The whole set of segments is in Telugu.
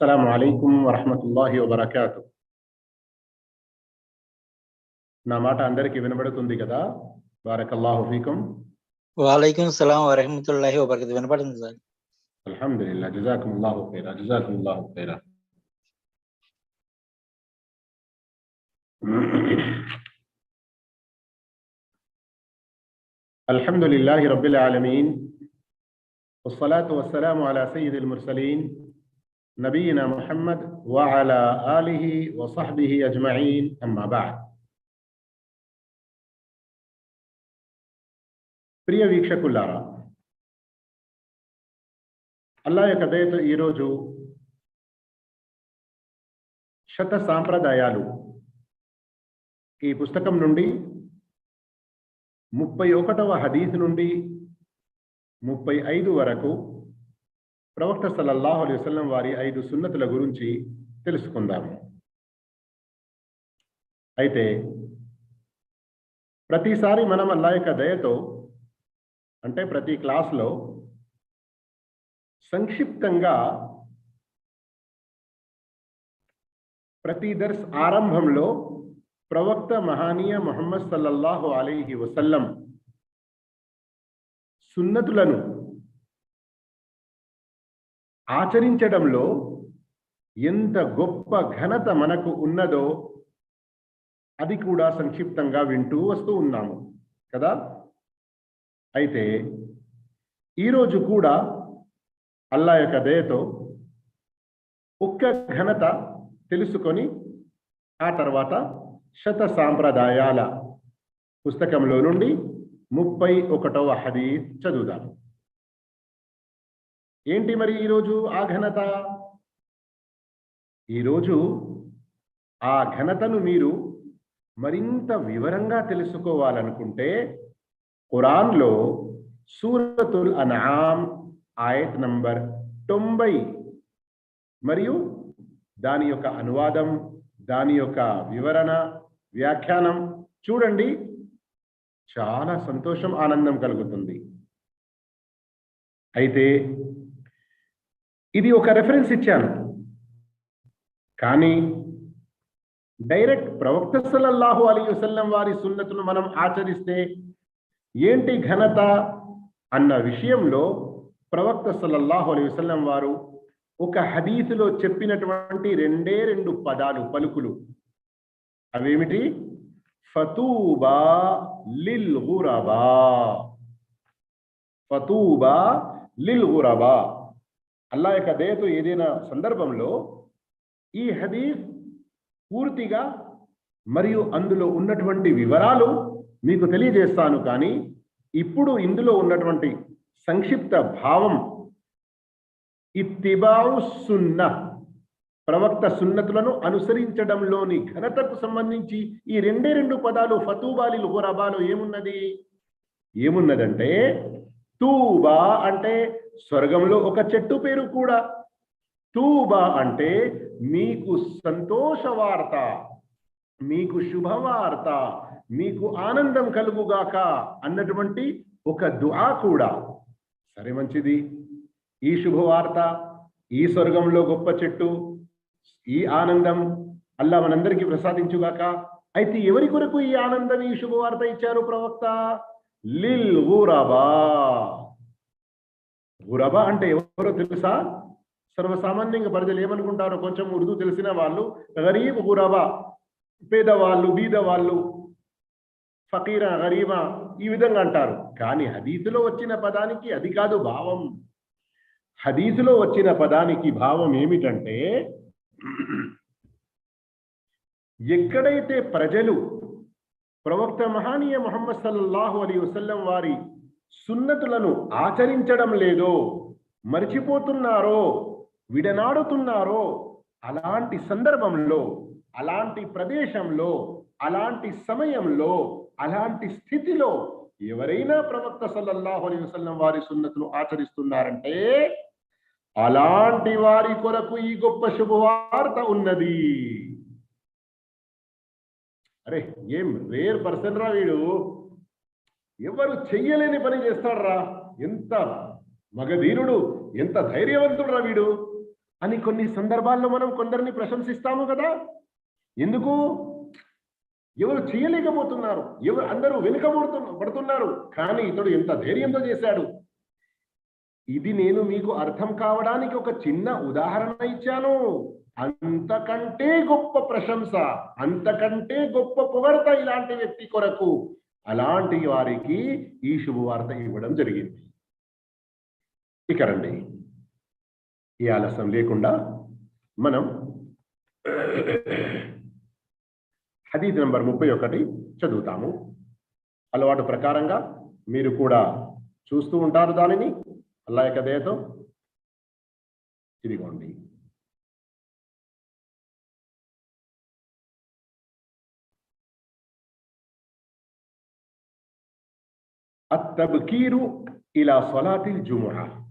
السلام عليكم ورحمة الله وبركاته నా మాట అందరికీ వినబడుతుంది కదా బారకల్లాహు ఫీకుం వాలైకుం సలాం వరహమతుల్లాహి వబరకతు వినపడింది సార్ అల్హమ్దులిల్లా జజాకుముల్లాహు ఖైరా జజాకుముల్లాహు ఖైరా الحمد لله رب العالمين والصلاة والسلام على سيد المرسلين نبينا محمد وعلى آله وصحبه أجمعين أما بعد ప్రియ వీక్షకులారా అల్లా యొక్క దయతో ఈరోజు శత సాంప్రదాయాలు ఈ పుస్తకం నుండి ముప్పై ఒకటవ హదీస్ నుండి ముప్పై ఐదు వరకు ప్రవక్త సల్లల్లాహు అలైహి వసల్లం వారి ఐదు సున్నతుల గురించి తెలుసుకుందాము. అయితే ప్రతిసారి మనం అల్లా యొక్క దయతో అంటే ప్రతి క్లాస్లో సంక్షిప్తంగా ప్రతి దర్స్ ఆరంభంలో ప్రవక్త మహానీయ మొహమ్మద్ సల్లల్లాహు అలైహి వసల్లం సున్నతులను ఆచరించడంలో ఎంత గొప్ప ఘనత మనకు ఉన్నదో అది కూడా సంక్షిప్తంగా వింటూ వస్తూ ఉన్నాము కదా? అయితే ఈరోజు కూడా అల్లా యొక్క దయతో ఒక్క ఘనత తెలుసుకొని ఆ తర్వాత శత సాంప్రదాయాల పుస్తకంలో నుండి ముప్పై ఒకటవ హదీస్ చదువుదాము ఏంటి మరి ఈరోజు ఆ ఘనత? ఈరోజు ఆ ఘనతను మీరు మరింత వివరంగా తెలుసుకోవాలనుకుంటే ఖురాన్లో సూరతుల్ అనామ్ ఆయత్ నంబర్ తొంభై మరియు దాని యొక్క అనువాదం దాని యొక్క వివరణ వ్యాఖ్యానం చూడండి. చాలా సంతోషం ఆనందం కలుగుతుంది. అయితే ఇది ఒక రెఫరెన్స్ ఇచ్చాను. కానీ డైరెక్ట్ ప్రవక్త సల్లల్లాహు అలీ వసల్లం వారి సున్నతును మనం ఆచరిస్తే ఏంటి ఘనత అన్న విషయంలో ప్రవక్త సల్లల్లాహు అలీ వసల్లం వారు ఒక హదీసులో చెప్పినటువంటి రెండే రెండు పదాలు పలుకులు. అవేమిటి? ఫతూబా లిల్ గురబా ఫతూబా లిల్ గురబా అల్లా యొక్క దయతో ఏదైనా సందర్భంలో ఈ హదీఫ్ పూర్తిగా మరియు అందులో ఉన్నటువంటి వివరాలు మీకు తెలియజేస్తాను కానీ ఇప్పుడు ఇందులో ఉన్నటువంటి సంక్షిప్త భావం ఇత్తిబావు సున్న ప్రవక్త సున్నతులను అనుసరించడంలోని ఘనతకు సంబంధించి ఈ రెండే రెండు పదాలు ఫతూబాలి గురబాలు ఏమున్నది? ఏమున్నదంటే తూబా అంటే స్వర్గంలో ఒక చెట్టు పేరు కూడా. తూబా అంటే మీకు సంతోష వార్త మీకు శుభవార్త మీకు ఆనందం కలుగుగాక అన్నటువంటి ఒక దుఆ కూడా. సరే మంచిది. ఈ శుభవార్త ఈ స్వర్గంలో గొప్ప చెట్టు ఈ ఆనందం అల్లా మనందరికీ ప్రసాదించుగాక. అయితే ఎవరి కొరకు ఈ ఆనందం ఈ శుభవార్త ఇచ్చారు ప్రవక్త? లిల్ ఊరాబా. గురబ అంటే ఎవరో తెలుసా? సర్వసామాన్యంగా ప్రజలు ఏమనుకుంటారో కొంచెం ఉర్దూ తెలిసిన వాళ్ళు గరీబ్ గురబా పేదవాళ్ళు బీదవాళ్ళు ఫకీరా గరీబా ఈ విధంగా అంటారు. కానీ హదీసులో వచ్చిన పదానికి అది కాదు భావం. హదీసులో వచ్చిన పదానికి భావం ఏమిటంటే ఎక్కడైతే ప్రజలు ప్రవక్త మహానీయ మొహమ్మద్ సల్లల్లాహు అలీ వసల్లం వారి సున్నతులను ఆచరించడం లేదో మర్చిపోతున్నారో విడనాడుతున్నారో అలాంటి సందర్భంలో అలాంటి ప్రదేశంలో అలాంటి సమయంలో అలాంటి స్థితిలో ఎవరైనా ప్రవక్త సల్లల్లాహు అలైహి వసల్లం వారి సున్నతును ఆచరిస్తున్నారంటే అలాంటి వారి కొరకు ఈ గొప్ప శుభవార్త ఉన్నది. అరే ఏం రేర్ పర్సన్ రా వీడు. ఎవరు చెయ్యలేని పని చేస్తాడరా? ఎంత మగధీరుడు ఎంత ధైర్యవంతుడు రా వీడు? అని కొన్ని సందర్భాల్లో మనం కొందరిని ప్రశంసిస్తాము కదా? ఎందుకు? ఎవరు చేయలేకపోతున్నారు ఎవరు అందరూ వెనుకబడుతు పడుతున్నారు కానీ ఇతడు ఎంత ధైర్యంతో చేశాడు? ఇది నేను మీకు అర్థం కావడానికి ఒక చిన్న ఉదాహరణ ఇచ్చాను. అంతకంటే గొప్ప ప్రశంస అంతకంటే గొప్ప పొగడత ఇలాంటి వ్యక్తి కొరకు అలాంటి వారికి ఈ శుభవార్త ఇవ్వడం జరిగింది. ఇక రండి. ఈ ఆలస్యం లేకుండా మనం హదీద్ నంబర్ ముప్పై ఒకటి చదువుతాము. అలవాటు ప్రకారంగా మీరు కూడా చూస్తూ ఉంటారు దానిని. అల్లా యొక్క దయతో ఇదిగోండి. التبكير إلى صلاة الجمعة.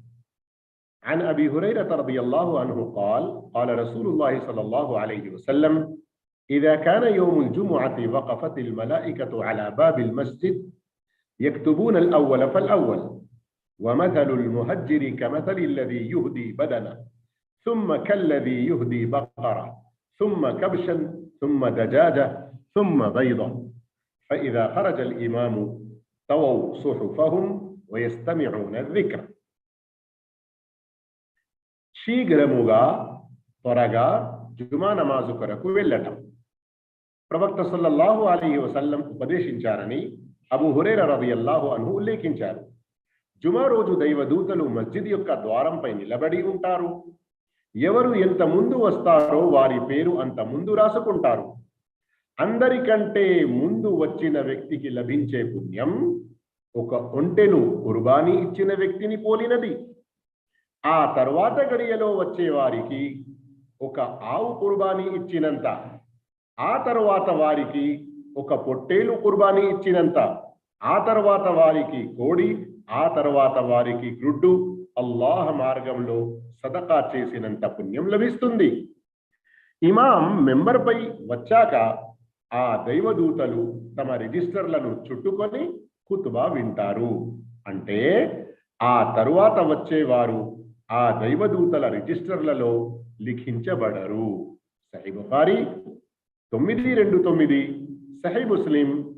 عن أبي هريرة رضي الله عنه قال قال رسول الله صلى الله عليه وسلم إذا كان يوم الجمعة وقفت الملائكة على باب المسجد يكتبون الأول فالأول ومثل المهجر كمثل الذي يهدي بدنه ثم كالذي يهدي بقرة ثم كبشا ثم دجاجة ثم بيضة. فإذا خرج الإمام طووا صحفهم ويستمعون الذكر శీఘ్రముగా త్వరగా జుమా నమాజు కొరకు వెళ్ళటం ప్రవక్త సల్లల్లాహు అలీ వసల్లం ఉపదేశించారని అబు హురేర రదియల్లాహు అను ఉల్లేఖించారు జుమా రోజు దైవదూతలు మస్జిద్ యొక్క ద్వారంపై నిలబడి ఉంటారు ఎవరు ఎంత ముందు వస్తారో వారి పేరు అంత ముందు రాసుకుంటారు అందరికంటే ముందు వచ్చిన వ్యక్తికి లభించే పుణ్యం ఒక ఒంటెను కుర్బానీ ఇచ్చిన వ్యక్తిని పోలినది. ఆ తర్వాత గడియలో వచ్చేవారికి ఒక ఆవు కుర్బానీ ఇచ్చినంత ఆ తర్వాత వారికి ఒక పొట్టేలు కుర్బానీ ఇచ్చినంత ఆ తర్వాత వారికి కోడి ఆ తర్వాత వారికి గ్రుడ్డు అల్లాహ మార్గంలో సదకా చేసినంత పుణ్యం లభిస్తుంది. ఇమాం మెంబర్పై వచ్చాక ఆ దైవదూతలు తమ రిజిస్టర్లను చుట్టుకొని కుతుబా వింటారు. అంటే ఆ తరువాత వచ్చేవారు ఆ దైవదూతల రిజిస్టర్లలో లిఖించబడరు. సహీ బుఖారి తొమ్మిది రెండు తొమ్మిది సహీ ముస్లిం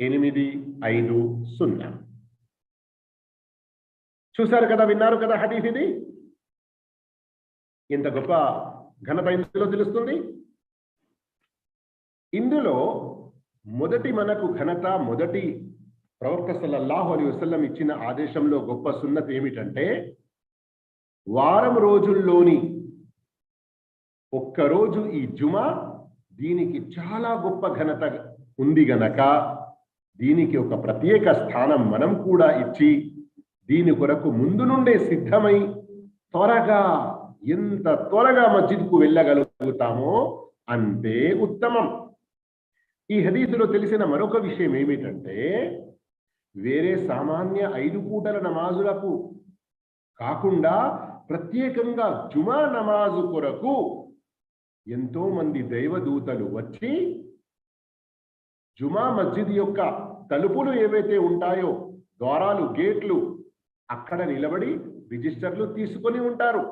ఎనిమిది ఐదు సున్నా. చూశారు కదా విన్నారు కదా హదీఫ్ ఇది? ఇంత గొప్ప ఘనత ఇందులో తెలుస్తుంది? ఇందులో మొదటి మనకు ఘనత మొదటి ప్రవక్త సల్లల్లాహు అలీ వసల్లం ఇచ్చిన ఆదేశంలో గొప్ప సున్నత ఏమిటంటే వారం రోజుల్లోని ఒక్కరోజు ఈ జుమా దీనికి చాలా గొప్ప ఘనత ఉంది గనక దీనికి ఒక ప్రత్యేక స్థానం మనం కూడా ఇచ్చి దీని కొరకు ముందు నుండే సిద్ధమై త్వరగా ఎంత త్వరగా మస్జిద్కు వెళ్ళగలుగుతామో అంతే ఉత్తమం. ఈ హదీసులో తెలిసిన మరొక విషయం ఏమిటంటే వేరే సామాన్య ఐదు పూటల నమాజులకు కాకుండా ప్రత్యేకంగా జుమా నమాజు కొరకు ఎంతో మంది దైవదూతలు వచ్చి జుమా మస్జిద్ యొక్క తలుపులు ఏవైతే ఉంటాయో ద్వారాలు గేట్లు అక్కడ నిలబడి రిజిస్టర్లు తీసుకొని ఉంటారు.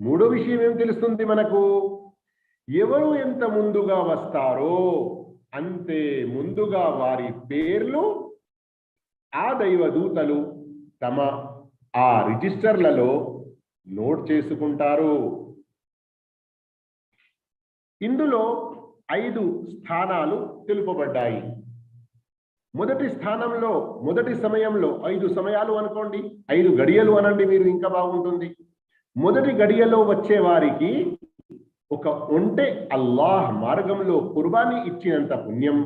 మూడో విషయం ఏం తెలుస్తుంది మనకు? ఎవరు ఎంత ముందుగా వస్తారో అంతే ముందుగా వారి పేర్లు ఆ దైవదూతలు తమ ఆ రిజిస్టర్లలో నోట్ చేసుకుంటారు. ఇందులో ఐదు స్థానాలు తెలుపబడ్డాయి. మొదటి స్థానంలో మొదటి సమయంలో ఐదు సమయాలు అనుకోండి ఐదు గడియలు అనండి మీరు ఇంకా బాగుంటుంది. మొదటి గడియలో వచ్చే వారికి ఒక ఒంటె అల్లాహ్ మార్గంలో కుర్బానీ ఇచ్చినంత పుణ్యం.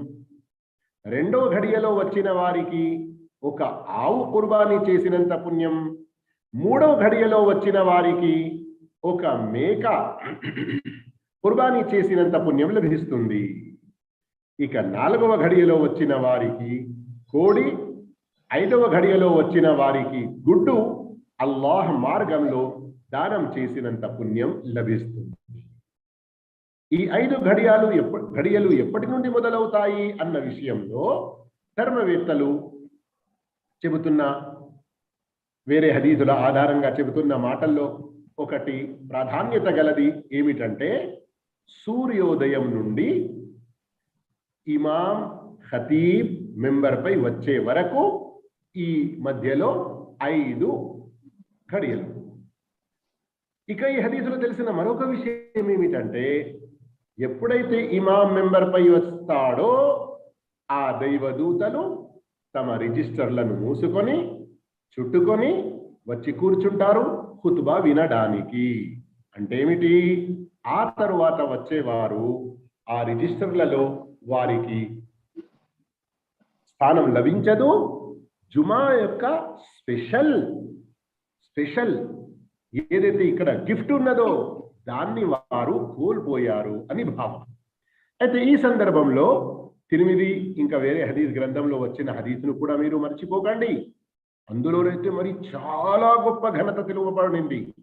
రెండో ఘడియలో వచ్చిన వారికి ఒక ఆవు కుర్బానీ చేసినంత పుణ్యం. మూడో ఘడియలో వచ్చిన వారికి ఒక మేక కుర్బానీ చేసినంత పుణ్యం లభిస్తుంది. ఇక నాలుగవ ఘడియలో వచ్చిన వారికి కోడి ఐదవ ఘడియలో వచ్చిన వారికి గుడ్డు అల్లాహ్ మార్గంలో దానం చేసినంత పుణ్యం లభిస్తుంది. ఈ ఐదు ఘడియాలు ఎప్పటి ఘడియలు ఎప్పటి నుండి మొదలవుతాయి అన్న విషయంలో ధర్మవేత్తలు చెబుతున్న వేరే హదీదుల ఆధారంగా చెబుతున్న మాటల్లో ఒకటి ప్రాధాన్యత గలది ఏమిటంటే సూర్యోదయం నుండి ఇమాం ఖతీబ్ మెంబర్ పై వచ్చే వరకు ఈ మధ్యలో ఐదు ఘడియలు. ఇక ఈ హదీసులో తెలిసిన మరొక విషయం ఏమిటంటే ఎప్పుడైతే ఇమాం మెంబర్ పై వస్తాడో ఆ దైవదూతలు తమ రిజిస్టర్లను మూసుకొని చుట్టుకొని వచ్చి కూర్చుంటారు హుతుబా వినడానికి. అంటే ఏమిటి? ఆ తరువాత వచ్చేవారు ఆ రిజిస్టర్లలో వారికి స్థానం లభించదు. జుమా యొక్క స్పెషల్ స్పెషల్ ఏదైతే ఇక్కడ గిఫ్ట్ ఉన్నదో దాన్ని వారు కోల్పోయారు అని భావం. అయితే ఈ సందర్భంలో తిరిమిది ఇంకా వేరే హదీస్ గ్రంథంలో వచ్చిన హదీస్ను కూడా మీరు మర్చిపోకండి. అందులోనైతే మరి చాలా గొప్ప ఘనత తెలుపబడింది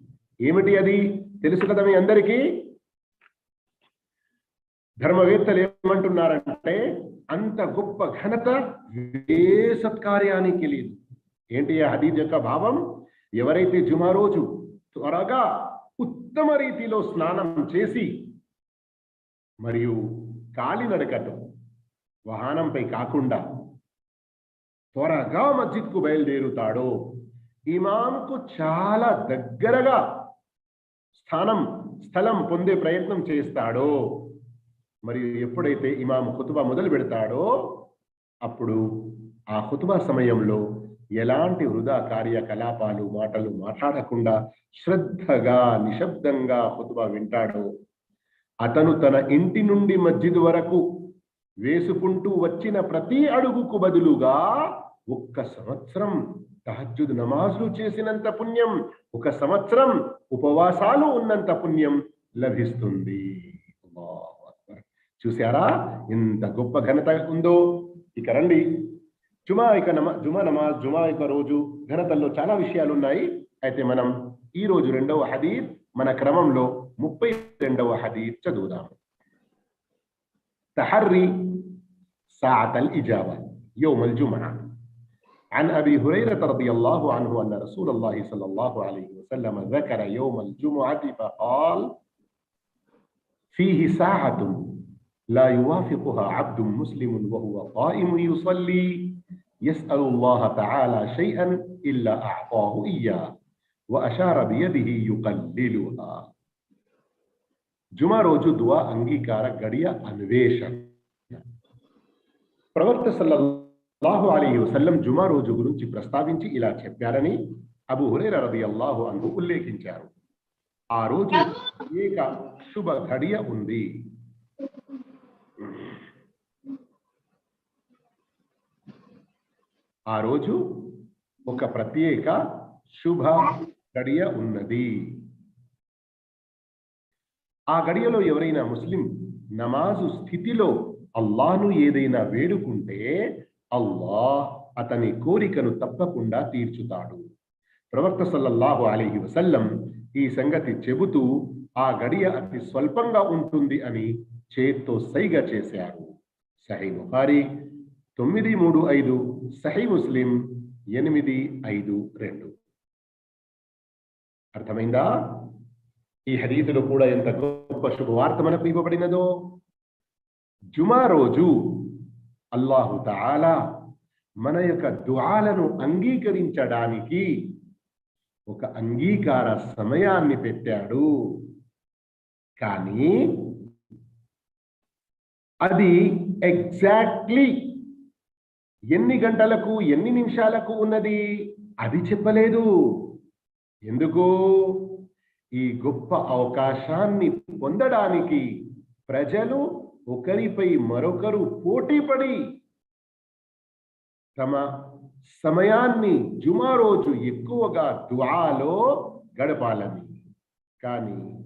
ఏమిటి అది? తెలుసు కదా మీ అందరికీ? ధర్మవేత్తలు ఏమంటున్నారంటే అంత గొప్ప ఘనత ఏ సత్కార్యానికి లేదు. ఏంటి ఆ హదీజ్ యొక్క భావం? ఎవరైతే జుమా రోజు త్వరగా ఉత్తమ రీతిలో స్నానం చేసి మరియు కాలినడకతో వాహనంపై కాకుండా త్వరగా మస్జిద్కు బయలుదేరుతాడో ఇమాంకు చాలా దగ్గరగా స్థానం స్థలం పొందే ప్రయత్నం చేస్తాడో మరియు ఎప్పుడైతే ఇమాం కుతుబా మొదలు పెడతాడో అప్పుడు ఆ కుతుబా సమయంలో ఎలాంటి వృధా కార్యకలాపాలు మాటలు మాట్లాడకుండా శ్రద్ధగా నిశ్శబ్దంగా ఖుతుబా వింటాడో అతను తన ఇంటి నుండి మస్జిద్ వరకు వేసుకుంటూ వచ్చిన ప్రతి అడుగుకు బదులుగా ఒక్క సంవత్సరం తహజ్జుద్ నమాజులు చేసినంత పుణ్యం ఒక సంవత్సరం ఉపవాసాలు ఉన్నంత పుణ్యం లభిస్తుంది. చూశారా? ఎంత గొప్ప ఘనత ఉందో? ఇక రండి. జుమా ఇక నమా జుమా నమాజ్ జుమా ఇక రోజు ఘనతల్లో చాలా విషయాలు ఉన్నాయి అయితే మనం ఈ రోజు రెండవ హదీద్ మన క్రమంలో ముప్పై రెండవ హదీద్ చదువుదాం تحري ساعة الإجابة يوم الجمعة عن أبي هريرة رضي الله عنه أن رسول الله صلى الله عليه وسلم ذكر يوم الجمعة فقال فيه ساعة لا يوافقها عبد مسلم وهو قائم يصلي يسأل الله تعالى شيئا إلا أعطاه إياه وأشار بيده يقللها జుమా రోజు దువా అంగీకార గడియ అన్వేషణ ప్రవక్త సల్లల్లాహు అలీహి వసల్లం జుమా రోజు గురించి ప్రస్తావించి ఇలా చెప్పారని అబు హురైర రదియల్లాహు అంహు ఉల్లేఖించారు ఆ రోజు ఏక శుభ ఘడియ ఉంది ఆ రోజు ఒక ప్రత్యేక శుభ గడియ ఉన్నది. ఆ గడియలో ఎవరైనా ముస్లిం నమాజు స్థితిలో అల్లాను ఏదైనా వేడుకుంటే అల్లాహ్ అతని కోరికను తప్పకుండా తీర్చుతాడు. ప్రవక్త సల్లల్లాహు అలీహి వసల్లం ఈ సంగతి చెబుతూ ఆ గడియ అతి స్వల్పంగా ఉంటుంది అని చేత్తో సైగ చేశారు. సహీ బుఖారి తొమ్మిది మూడు ఐదు సహీ ముస్లిం ఎనిమిది ఐదు రెండు. అర్థమైందా? ఈ హరీతులు కూడా ఎంత గొప్ప శుభవార్త మనకు ఇవ్వబడినదో? జుమా రోజు అల్లాహు తాలా మన యొక్క దుఆలను అంగీకరించడానికి ఒక అంగీకార సమయాన్ని పెట్టాడు. కానీ అది ఎగ్జాక్ట్లీ ఎన్ని గంటలకు ఎన్ని నిమిషాలకు ఉన్నది? అది చెప్పలేదు. ఎందుకు? ఈ గొప్ప అవకాశాన్ని పొందడానికి ప్రజలు ఒకరిపై మరొకరు పోటీపడి తమ సమయాన్ని జుమా రోజు ఎక్కువగా దుఆలో గడపాలని. కానీ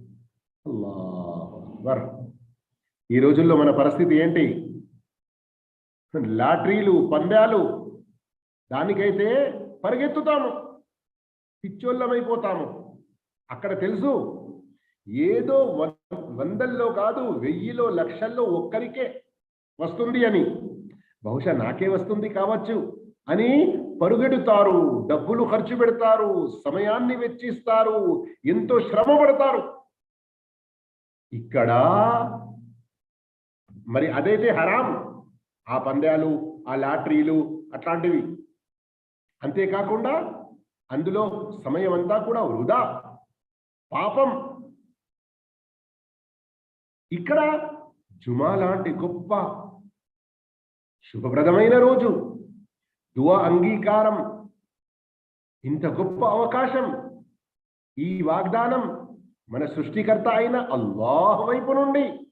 అల్లాహు ఈ రోజుల్లో మన పరిస్థితి ఏంటి? లాటరీలు పందాలు దానికైతే పరిగెత్తుతాము. పిచ్చోళ్ళమైపోతాము. అక్కడ తెలుసు ఏదో వందల్లో కాదు వెయ్యిలో లక్షల్లో ఒక్కరికే వస్తుంది అని. బహుశా నాకే వస్తుంది కావచ్చు అని పరుగెడుతారు డబ్బులు ఖర్చు పెడతారు సమయాన్ని వెచ్చిస్తారు ఎంతో శ్రమ పడతారు. ఇక్కడ మరి అదైతే హరాము. ఆ పందాలు ఆ లాటరీలు అట్లాంటివి. అంతేకాకుండా అందులో సమయం అంతా కూడా వృధా. పాపం. ఇక్కడ జుమా లాంటి గొప్ప శుభప్రదమైన రోజు. దువ అంగీకారం. ఇంత గొప్ప అవకాశం. ఈ వాగ్దానం మన సృష్టికర్త అయిన అల్లాహ్ వైపు నుండి.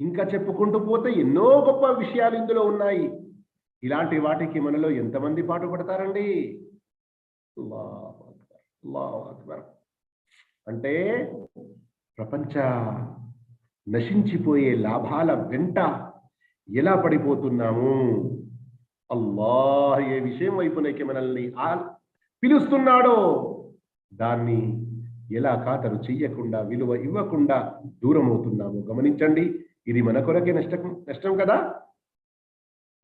ఇంకా చెప్పుకుంటూ పోతే ఎన్నో గొప్ప విషయాలు ఇందులో ఉన్నాయి. ఇలాంటి వాటికి మనలో ఎంతమంది పాటుపడతారండి? పడతారండి అంటే ప్రపంచ నశించిపోయే లాభాల వెంట ఎలా పడిపోతున్నాము? అల్లాహ్ ఏ విషయం వైపునకి మనల్ని ఆ- పిలుస్తున్నాడో దాన్ని ఎలా ఖాతరు చెయ్యకుండా విలువ ఇవ్వకుండా దూరం అవుతున్నాము గమనించండి. ఇది మన కొరకే నష్టం నష్టం కదా?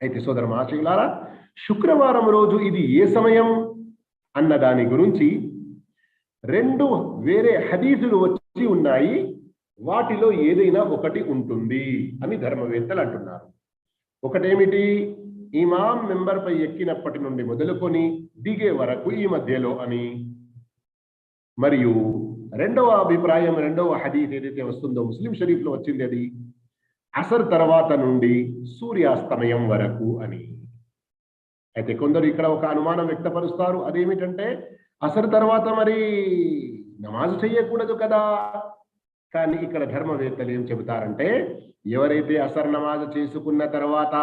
అయితే సోదర మహాశివులారా శుక్రవారం రోజు ఇది ఏ సమయం అన్న దాని గురించి రెండు వేరే హదీసులు వచ్చి ఉన్నాయి. వాటిలో ఏదైనా ఒకటి ఉంటుంది అని ధర్మవేత్తలు అంటున్నారు. ఒకటేమిటి? ఇమాం మెంబర్ పై ఎక్కినప్పటి నుండి మొదలుకొని దిగే వరకు ఈ మధ్యలో అని. మరియు రెండవ అభిప్రాయం రెండవ హదీస్ ఏదైతే వస్తుందో ముస్లిం షరీఫ్లో వచ్చింది అది. అసర్ తర్వాత నుండి సూర్యాస్తమయం వరకు అని. అయితే కొందరు ఇక్కడ ఒక అనుమానం వ్యక్తపరుస్తారు. అదేమిటంటే అసర్ తర్వాత మరి నమాజ్ చేయకూడదు కదా. కానీ ఇక్కడ ధర్మవేత్తలు ఏం చెబుతారంటే ఎవరైతే అసర్ నమాజ్ చేసుకున్న తర్వాత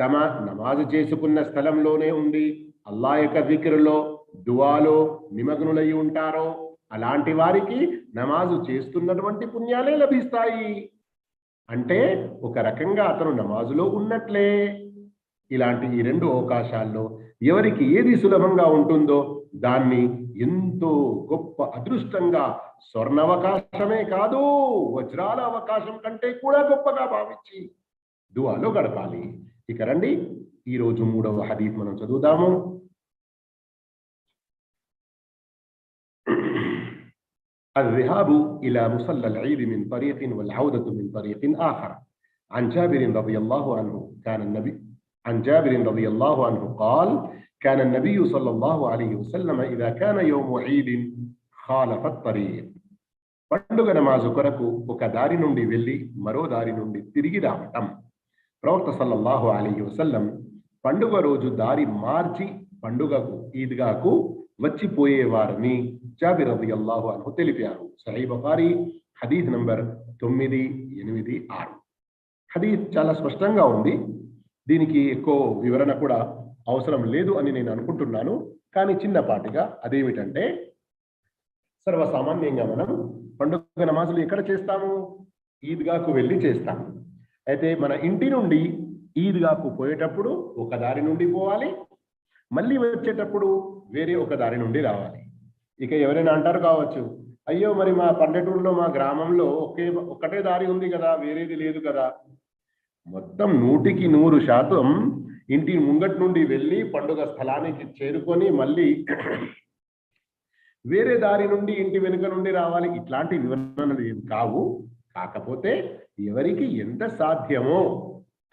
తమ నమాజ్ చేసుకున్న స్థలంలోనే ఉండి అల్లా యొక్క దిక్రులో దువాలో నిమగ్నులై ఉంటారో అలాంటి వారికి నమాజు చేస్తున్నటువంటి పుణ్యాలే లభిస్తాయి. అంటే ఒక రకంగా అతను నమాజులో ఉన్నట్లే. ఇలాంటి ఈ రెండు అవకాశాల్లో ఎవరికి ఏది సులభంగా ఉంటుందో దాన్ని ఎంతో గొప్ప అదృష్టంగా స్వర్ణ అవకాశమే కాదు వజ్రాల అవకాశం కంటే కూడా గొప్పగా భావించి దువాలో గడపాలి. ఇక రండి ఈ రోజు మూడవ హదీఫ్ మనం చదువుదాము. الذهاب إلى مصلى العيد من طريق والعودة من طريق آخر عن جابر رضي الله عنه كان النبي عن جابر رضي الله عنه قال كان النبي صلى الله عليه وسلم إذا كان يوم عيد خالف الطريق పండుగ నమాజు కొరకు ఒక దారి నుండి వెళ్ళి మరో దారి నుండి తిరిగి రావటం ప్రవక్త సల్లల్లాహు అలీ వసల్లం పండుగ రోజు దారి మార్చి పండుగకు ఈద్గాకు వచ్చిపోయేవారని జాబిర్ రది అల్లాహు అను తెలిపారు. సహీ బుఖారి హదీద్ నంబర్ తొమ్మిది ఎనిమిది ఆరు. హదీద్ చాలా స్పష్టంగా ఉంది. దీనికి ఎక్కువ వివరణ కూడా అవసరం లేదు అని నేను అనుకుంటున్నాను. కానీ చిన్నపాటిగా అదేమిటంటే సర్వసామాన్యంగా మనం పండుగ నమాజులు ఎక్కడ చేస్తాము? ఈద్గాకు వెళ్ళి చేస్తాము. అయితే మన ఇంటి నుండి ఈద్గాకు పోయేటప్పుడు ఒక దారి నుండి పోవాలి మళ్ళీ వచ్చేటప్పుడు వేరే ఒక దారి నుండి రావాలి. ఇక ఎవరైనా అంటారు కావచ్చు అయ్యో మరి మా పల్లెటూరులో మా గ్రామంలో ఒకే ఒకటే దారి ఉంది కదా వేరేది లేదు కదా. మొత్తం నూటికి నూరు శాతం ఇంటి ముంగటి నుండి వెళ్ళి పండుగ స్థలానికి చేరుకొని మళ్ళీ వేరే దారి నుండి ఇంటి వెనుక నుండి రావాలి. ఇట్లాంటి వివరణలు ఏం కావు. కాకపోతే ఎవరికి ఎంత సాధ్యమో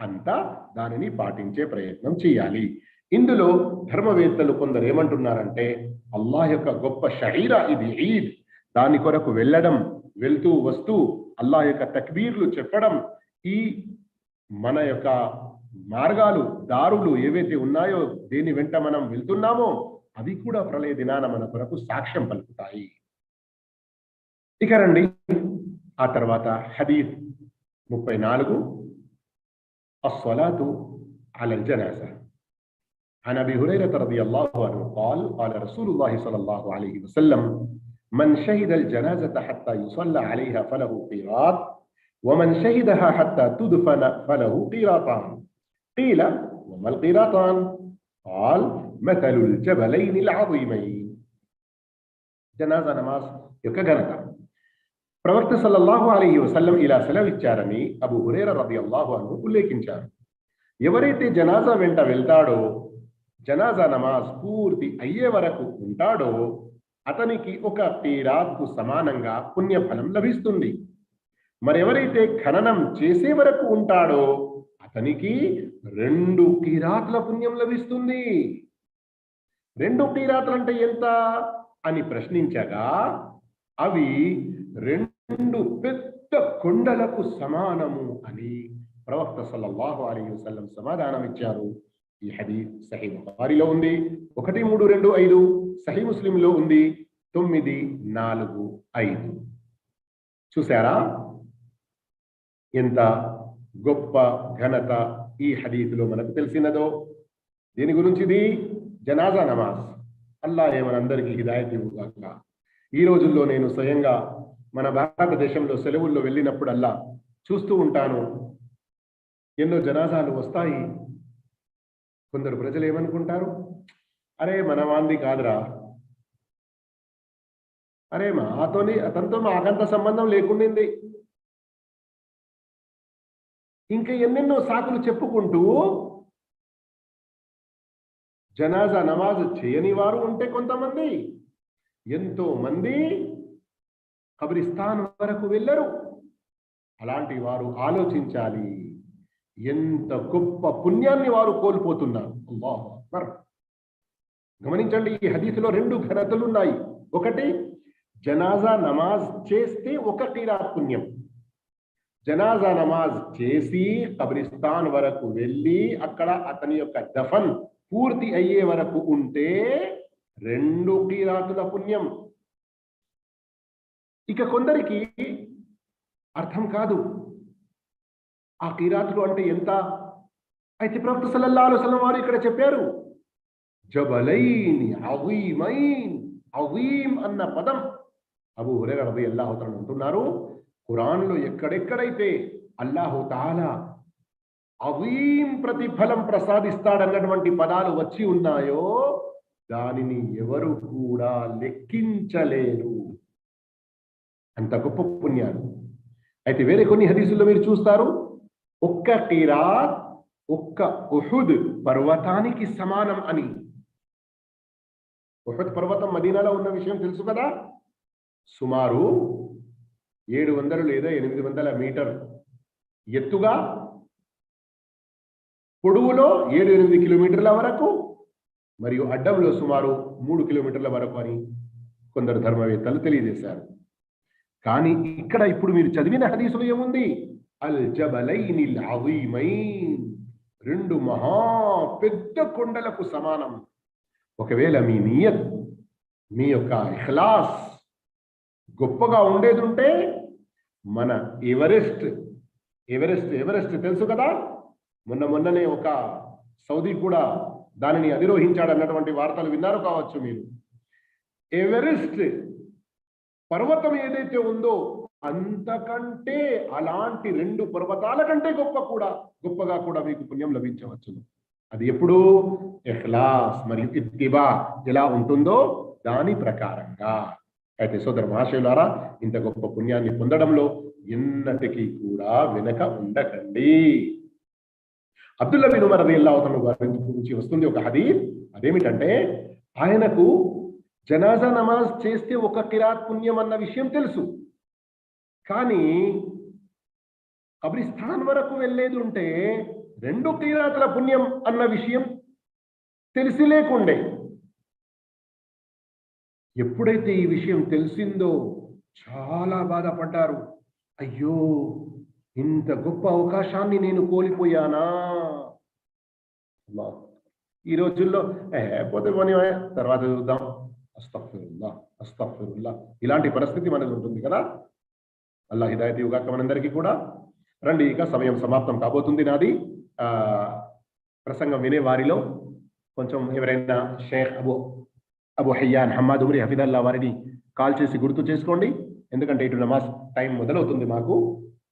అంత దానిని పాటించే ప్రయత్నం చేయాలి. ఇందులో ధర్మవేత్తలు కొందరు ఏమంటున్నారంటే అల్లాహ్ యొక్క గొప్ప షహీరా ఇది ఈద్. దాని కొరకు వెళ్ళడం వెళ్తూ వస్తూ అల్లాహ్ యొక్క తక్బీర్లు చెప్పడం ఈ మన యొక్క మార్గాలు దారులు ఏవైతే ఉన్నాయో దేని వెంట మనం వెళ్తున్నామో అవి కూడా ప్రళయ దినాన మన కొరకు సాక్ష్యం పలుకుతాయి. ఇక రండి. ఆ తర్వాత హదీఫ్ ముప్పై నాలుగు. అస్వలాతు అలల్ عن ابي هريره رضي الله عنه قال قال رسول الله صلى الله عليه وسلم من شهد الجنازه حتى يصلى عليها فله قيراط ومن شهدها حتى تدفن فله قيراطان قيل وما القيراطان قال مثل الجبلين العظيمين జనాజా నమాజ్ యొక్క ఘనత ప్రవక్త సల్లల్లాహు అలైహి వసల్లం ఇలా సెలవిచ్చారని అబు హురేర రది అల్లాహు అను ఉల్లేఖించారు ఎవరైతే జనాజా వెంట వెళ్తాడో జనాజా నమాజ్ పూర్తి అయ్యే వరకు ఉంటాడో అతనికి ఒక పీరాత్కు సమానంగా పుణ్యఫలం లభిస్తుంది. మరెవరైతే ఖననం చేసే వరకు ఉంటాడో అతనికి రెండు కీరాతుల పుణ్యం లభిస్తుంది. రెండు కీరాతులు అంటే ఎంత? అని ప్రశ్నించగా అవి రెండు పెద్ద కొండలకు సమానము అని ప్రవక్త సల్లల్లాహు అలీ వసల్లం సమాధానం ఇచ్చారు ఈ హదీస్ సహీ బుఖారిలో ఉంది ఒకటి మూడు రెండు ఐదు సహీ ముస్లింలో ఉంది తొమ్మిది నాలుగు ఐదు. చూసారా ఎంత గొప్ప ఘనత ఈ హదీతులో మనకు తెలిసినదో. దీని గురించిది జనాజా నమాజ్. అల్లా ఏమనందరికీ హిదాయత్ ఇవ్వగాక. ఈ రోజుల్లో నేను స్వయంగా మన భారతదేశంలో సెలవుల్లో వెళ్ళినప్పుడల్లా చూస్తూ ఉంటాను. ఎన్నో జనాజాలు వస్తాయి కొందరు ప్రజలు ఏమనుకుంటారు? అరే మన వాంది కాదురా. అరే మాతోని అతనితో మాకంత సంబంధం లేకుండింది. ఇంకా ఎన్నెన్నో సాకులు చెప్పుకుంటూ జనాజా నమాజ్ చేయని వారు ఉంటే కొంతమంది ఎంతో మంది కబ్రిస్తాన్ వరకు వెళ్ళరు. అలాంటి వారు ఆలోచించాలి. ఎంత గొప్ప పుణ్యాన్ని వారు కోల్పోతున్నారు. అల్లాహు అక్బర్. గమనించండి ఈ హదీసులో రెండు ఘనతలు ఉన్నాయి ఒకటి జనాజా నమాజ్ చేస్తే ఒక రా పుణ్యం. జనాజా నమాజ్ చేసి కబ్రిస్తాన్ వరకు వెళ్ళి అక్కడ అతని యొక్క దఫన్ పూర్తి అయ్యే వరకు ఉంటే రెండు కీరాతుల పుణ్యం. ఇక కొందరికి అర్థం కాదు. ఆ కీరాతులు అంటే ఎంత? అయితే ప్రవక్త సల్లల్లాహు అలైహి వారు ఇక్కడ చెప్పారు జబలైన్ అవీమైన్ అవీమ్ అన్న పదం. అబు హురైరా రలియల్లాహు అల్లాహోతలను అంటున్నారు ఖురాన్లో ఎక్కడెక్కడైతే అల్లాహు తాలా అవీం ప్రతిఫలం ప్రసాదిస్తాడన్నటువంటి పదాలు వచ్చి ఉన్నాయో దానిని ఎవరు కూడా లెక్కించలేరు. అంత గొప్ప పుణ్యాలు. అయితే వేరే కొన్ని హదీసుల్లో మీరు చూస్తారు ఒక్క కిరాత్ ఒక్క ఉహుద్ పర్వతానికి సమానం అని. ఉహుద్ పర్వతం మదీనాలో ఉన్న విషయం తెలుసు కదా? సుమారు ఏడు వందలు లేదా ఎనిమిది వందల మీటర్ ఎత్తుగా పొడవులో ఏడు ఎనిమిది కిలోమీటర్ల వరకు మరియు అడ్డంలో సుమారు మూడు కిలోమీటర్ల వరకు అని కొందరు ధర్మవేత్తలు తెలియజేశారు. కానీ ఇక్కడ ఇప్పుడు మీరు చదివిన హదీసులో ఏముంది? అల్ జబలైని అజీమైన్. రెండు మహా పెద్ద కొండలకు సమానం. ఒకవేళ మీ నియత్ మీ యొక్క ఇఖ్లాస్ గొప్పగా ఉండేది ఉంటే మన ఎవరెస్ట్ ఎవరెస్ట్ ఎవరెస్ట్ తెలుసు కదా? మొన్న మొన్ననే ఒక సౌదీ కూడా దానిని అధిరోహించాడు అన్నటువంటి వార్తలు విన్నారు కావచ్చు మీరు. ఎవరెస్ట్ పర్వతం ఏదైతే ఉందో అంతకంటే అలాంటి రెండు పర్వతాల కంటే గొప్ప కూడా గొప్పగా కూడా మీకు పుణ్యం లభించవచ్చును. అది ఎప్పుడు? ఎహ్లాస్ మరియు ఇత్తిబా ఎలా ఉంటుందో దాని ప్రకారంగా. అయితే సోదర మహాశయులారా ఇంత గొప్ప పుణ్యాన్ని పొందడంలో ఎన్నటికీ కూడా వెనక ఉండకండి. అబ్దుల్లా బిన్ ఉమర్ రలియల్లాహు తఆలా గురించి వస్తుంది ఒక హదీస్. అదేమిటంటే ఆయనకు జనాజా నమాజ్ చేస్తే ఒక కిరాత్ పుణ్యం అన్న విషయం తెలుసు. కానీ కబ్రిస్థాన్ వరకు వెళ్ళేది ఉంటే రెండు కిరాతుల పుణ్యం అన్న విషయం తెలిసి లేకుండే. ఎప్పుడైతే ఈ విషయం తెలిసిందో చాలా బాధపడ్డారు. అయ్యో ఇంత గొప్ప అవకాశాన్ని నేను కోల్పోయానా? ఈ రోజుల్లో ఏ పోతే పోనీ తర్వాత చూద్దాం. అస్తఫిరుల్లా అస్తఫిరుల్లా. ఇలాంటి పరిస్థితి మనది ఉంటుంది కదా? అల్లా హిదాయత్ యుగాక మనందరికీ కూడా. రండి ఇక సమయం సమాప్తం కాబోతుంది నాది. ఆ ప్రసంగం వినే వారిలో కొంచెం ఎవరైనా షేఖ్ అబు అబు హయ్యాన్ హమ్మాద్ ఉమరి హఫీదల్లా వారిని కాల్ చేసి గుర్తు చేసుకోండి. ఎందుకంటే ఇటు నమాజ్ టైం మొదలవుతుంది మాకు.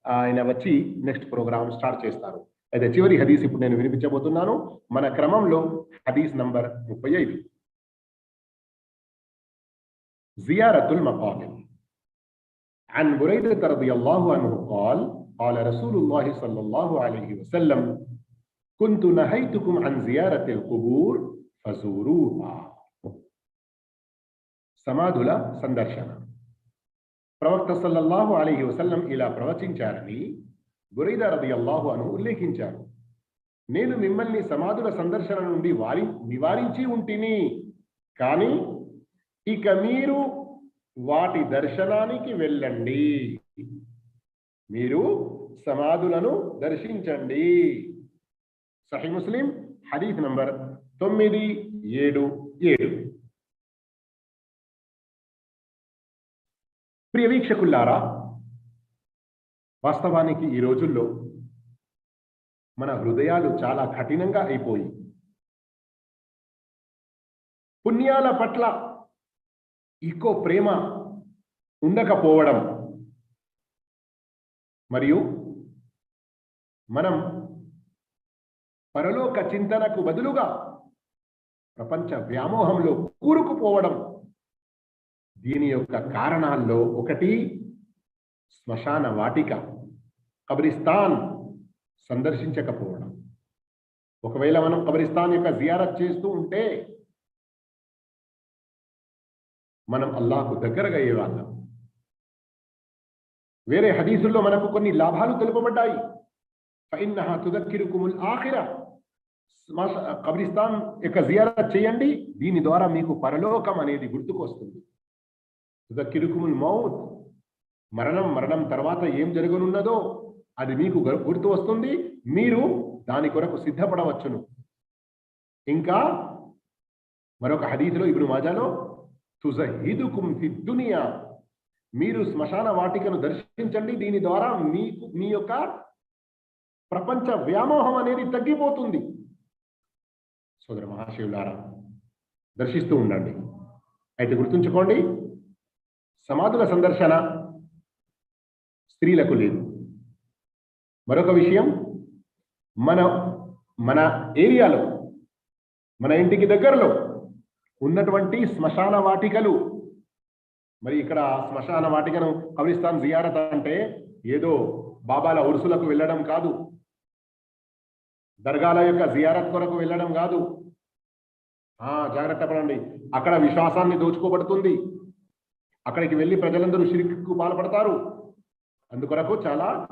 ఆయన వచ్చి నెక్స్ట్ ప్రోగ్రామ్ స్టార్ట్ చేస్తారు. అయితే చివరి హదీస్ ఇప్పుడు నేను వినిపించబోతున్నాను. మన క్రమంలో హదీస్ నంబర్ ముప్పై ఐదు. జియారతుల్ మకామిల్. عن بريدة رضي الله عنه قال قال رسول الله صلى الله عليه وسلم كنت نهيتكم عن زيارة القبور ఫజూరుహా సమాధుల సందర్శన ప్రవక్త సల్లల్లాహు అలీహి వసల్లం ఇలా ప్రవచించారని బురైద రదియల్లాహు అను ఉల్లేఖించారు నేను మిమ్మల్ని సమాధుల సందర్శన నుండి వారి నివారించి ఉంటిని కానీ ఇక మీరు వాటి దర్శనానికి వెళ్ళండి. మీరు సమాధులను దర్శించండి. సహీ ముస్లిం హరీఫ్ నంబర్ తొమ్మిది ఏడు ఏడు. ప్రియ వీక్షకుల్లారా వాస్తవానికి ఈ రోజుల్లో మన హృదయాలు చాలా కఠినంగా అయిపోయి పుణ్యాల పట్ల ఈకో ప్రేమ ఉండకపోవడం. మరియు మనం పరలోక చింతనకు బదులుగా ప్రపంచ వ్యామోహంలో కూరుకుపోవడం దీని యొక్క కారణాల్లో ఒకటి శ్మశాన వాటిక కబ్రిస్తాన్ సందర్శించకపోవడం. ఒకవేళ మనం కబ్రిస్తాన్ యొక్క జియారత్ చేస్తూ ఉంటే మనం అల్లాహకు దగ్గరగా అయ్యేవాళ్ళం వేరే హదీసుల్లో మనకు కొన్ని లాభాలు తెలుపబడ్డాయి. ఫైన్నహా తుదక్కిరుకుముల్ ఆఖిరా. కబ్రిస్తాన్ యొక్క జియారత్ చేయండి. దీని ద్వారా మీకు పరలోకం అనేది గుర్తుకొస్తుంది. తుదక్కిరుకుముల్ మౌత్. మరణం మరణం తర్వాత ఏం జరగనున్నదో అది మీకు గుర్తు వస్తుంది. మీరు దాని కొరకు సిద్ధపడవచ్చును. ఇంకా మరొక హదీసులో ఇప్పుడు మాజాలో తుజహిదుకుం ఫి దునియా. మీరు శ్మశాన వాటికను దర్శించండి. దీని ద్వారా మీకు మీ యొక్క ప్రపంచ వ్యామోహం అనేది తగ్గిపోతుంది. సోదర మహాశివులారా దర్శిస్తూ ఉండండి. అయితే గుర్తుంచుకోండి సమాధుల సందర్శన స్త్రీలకు లేదు. మరొక విషయం మన మన ఏరియాలో మన ఇంటికి దగ్గరలో ఉన్నటువంటి శ్మశాన వాటికలు. మరి ఇక్కడ శ్మశాన వాటికను కబ్రిస్తాన్ జియారత్ అంటే ఏదో బాబాల ఉరుసులకు వెళ్ళడం కాదు. దర్గాల యొక్క జియారత్ కొరకు వెళ్ళడం కాదు. ఆ జాగ్రత్త పడండి. అక్కడ విశ్వాసాన్ని దోచుకోబడుతుంది. అక్కడికి వెళ్ళి ప్రజలందరూ షిరిక్కు పాల్పడతారు. అందుకొరకు చాలా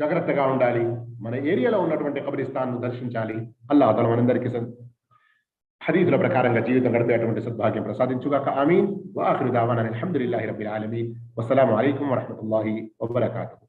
జాగ్రత్తగా ఉండాలి. మన ఏరియాలో ఉన్నటువంటి కబ్రిస్తాన్ను దర్శించాలి. అల్లా అతను మనందరికీ సద్- హదీదుల ప్రకారంగా జీవితం గడిపేటువంటి సద్భాగ్యం ప్రసాదించుగాక ఆమీన్ వాఖిరు దావానా అల్హమ్దులిల్లాహి రబ్బిల్ ఆలమీన్ వస్సలాము అలైకుం వరహ్మతుల్లాహి వబరకాతుహు